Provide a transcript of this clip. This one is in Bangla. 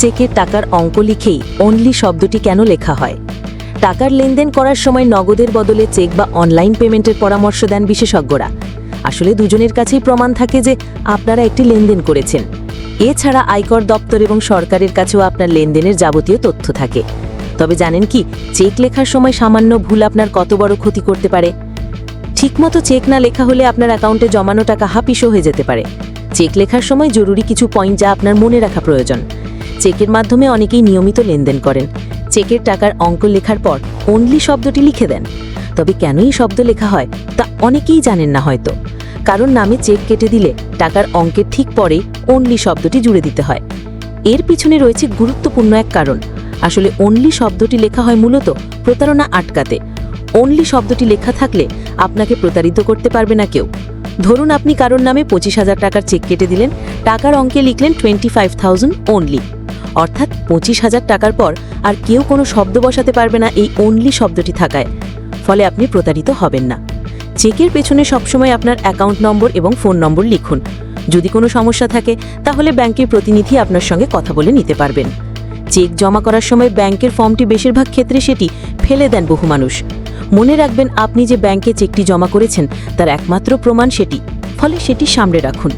চেকের টাকার অঙ্ক লিখেই অনলি শব্দটি কেন লেখা হয়? টাকার লেনদেন করার সময় নগদের বদলে চেক বা অনলাইন পেমেন্টের পরামর্শ দেন বিশেষজ্ঞরা। আসলে দুজনের কাছেই প্রমাণ থাকে যে আপনারা একটি লেনদেন করেছেন। এছাড়া আয়কর দপ্তর এবং সরকারের কাছেও আপনার লেনদেনের যাবতীয় তথ্য থাকে। তবে জানেন কি, চেক লেখার সময় সামান্য ভুল আপনার কত বড় ক্ষতি করতে পারে? ঠিকমতো চেক না লেখা হলে আপনার অ্যাকাউন্টে জমানো টাকা হাপিসও হয়ে যেতে পারে। চেক লেখার সময় জরুরি কিছু পয়েন্ট যা আপনার মনে রাখা প্রয়োজন। চেকের মাধ্যমে অনেকেই নিয়মিত লেনদেন করেন। চেকের টাকার অঙ্ক লেখার পর অনলি শব্দটি লিখে দেন। তবে কেন এই শব্দ লেখা হয়, তা অনেকেই জানেন না হয়তো। কারণ নামে চেক কেটে দিলে টাকার অঙ্কের ঠিক পরেই অনলি শব্দটি জুড়ে দিতে হয়। এর পিছনে রয়েছে গুরুত্বপূর্ণ এক কারণ। আসলে অনলি শব্দটি লেখা হয় মূলত প্রতারণা আটকাতে। অনলি শব্দটি লেখা থাকলে আপনাকে প্রতারিত করতে পারবে না কেউ। ধরুন আপনি কারোর নামে পঁচিশ হাজার টাকার চেক কেটে দিলেন, টাকার অঙ্কে লিখলেন টোয়েন্টি ফাইভ থাউজেন্ড অনলি অর্থাৎ পঁচিশ হাজার টাকার পর আর কেউ কোনো শব্দ বসাতে পারবে না এই অনলি শব্দটি থাকায়। ফলে আপনি প্রতারিত হবেন না। চেকের পেছনে সবসময় আপনার অ্যাকাউন্ট নম্বর এবং ফোন নম্বর লিখুন। যদি কোনো সমস্যা থাকে, তাহলে ব্যাংকের প্রতিনিধি আপনার সঙ্গে কথা বলে নিতে পারবেন। চেক জমা করার সময় ব্যাংকের ফর্মটি বেশিরভাগ ক্ষেত্রে সেটি ফেলে দেন বহু মানুষ। মনে রাখবেন, আপনি যে ব্যাংকে চেকটি জমা করেছেন, তার একমাত্র প্রমাণ সেটি। ফলে সেটি সামনে রাখুন।